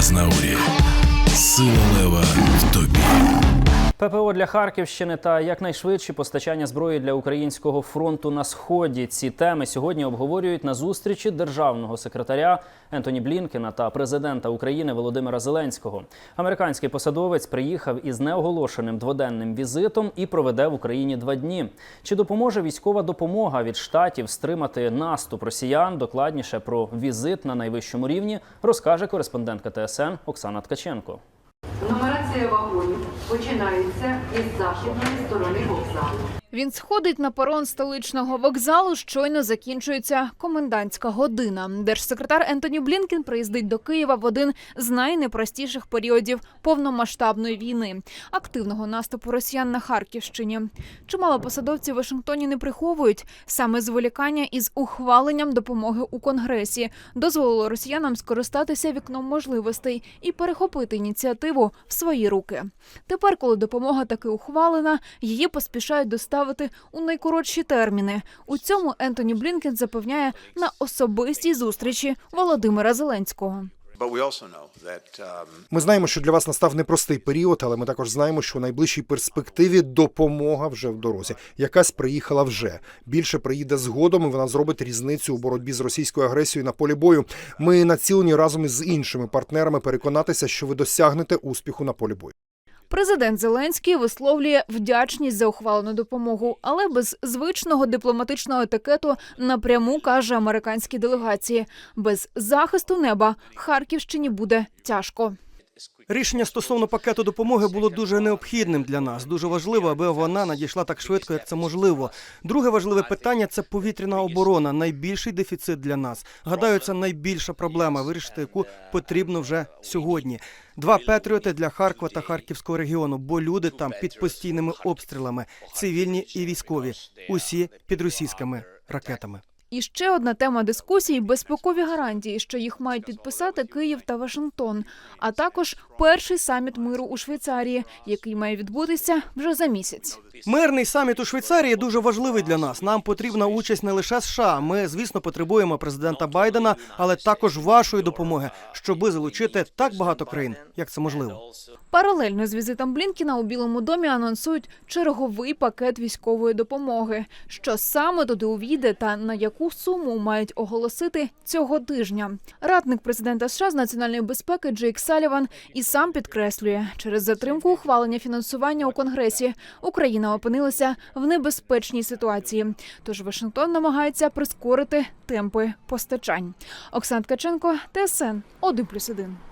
Азнаурі. Сила лева в тобі. ППО для Харківщини та якнайшвидші постачання зброї для українського фронту на сході. Ці теми сьогодні обговорюють на зустрічі державного секретаря Ентоні Блінкена та президента України Володимира Зеленського. Американський посадовець приїхав із неоголошеним дводенним візитом і проведе в Україні два дні. Чи допоможе військова допомога від штатів стримати наступ росіян? Докладніше про візит на найвищому рівні розкаже кореспондентка ТСН Оксана Ткаченко. Нумерація вагонів починається із західної сторони вокзалу. Він сходить на перон столичного вокзалу. Щойно закінчується комендантська година. Держсекретар Ентоні Блінкен приїздить до Києва в один з найнепростіших періодів повномасштабної війни, активного наступу росіян на Харківщині. Чимало посадовців Вашингтоні не приховують саме зволікання із ухваленням допомоги у конгресі дозволило росіянам скористатися вікном можливостей і перехопити ініціативу в свої руки. Тепер, коли допомога таки ухвалена, її поспішають доставити у найкоротші терміни. У цьому Ентоні Блінкен запевняє на особистій зустрічі Володимира Зеленського. Um, Ми знаємо, що для вас настав непростий період, але ми також знаємо, що у найближчій перспективі допомога вже в дорозі. Якась приїхала вже більше приїде згодом. і Вона зробить різницю у боротьбі з російською агресією на полі бою. Ми націлені разом із іншими партнерами переконатися, що ви досягнете успіху на полі бою. Президент Зеленський висловлює вдячність за ухвалену допомогу, але без звичного дипломатичного етикету напряму каже американській делегації: без захисту неба Харківщині буде тяжко. Рішення стосовно пакету допомоги було дуже необхідним для нас. Дуже важливо, аби вона надійшла так швидко, як це можливо. Друге важливе питання це повітряна оборона. Найбільший дефіцит для нас. Гадаю, це найбільша проблема, вирішити яку потрібно вже сьогодні. Два патріоти для Харкова та Харківського регіону, бо люди там під постійними обстрілами, цивільні і військові, усі під російськими ракетами. І ще одна тема дискусій безпекові гарантії, що їх мають підписати Київ та Вашингтон, а також перший саміт миру у Швейцарії, який має відбутися вже за місяць. Мирний саміт у Швейцарії дуже важливий для нас. Нам потрібна участь не лише США. Ми, звісно, потребуємо президента Байдена, але також вашої допомоги, щоби залучити так багато країн, як це можливо. Паралельно з візитом Блінкіна у Білому домі анонсують черговий пакет військової допомоги. Що саме туди увійде та на яку суму мають оголосити цього тижня. Радник президента США з національної безпеки Джейк Саліван і сам підкреслює, через затримку ухвалення фінансування у конгресі Україна опинилася в небезпечній ситуації. Тож Вашингтон намагається прискорити темпи постачань. Оксана Ткаченко, ТСН 1+,1.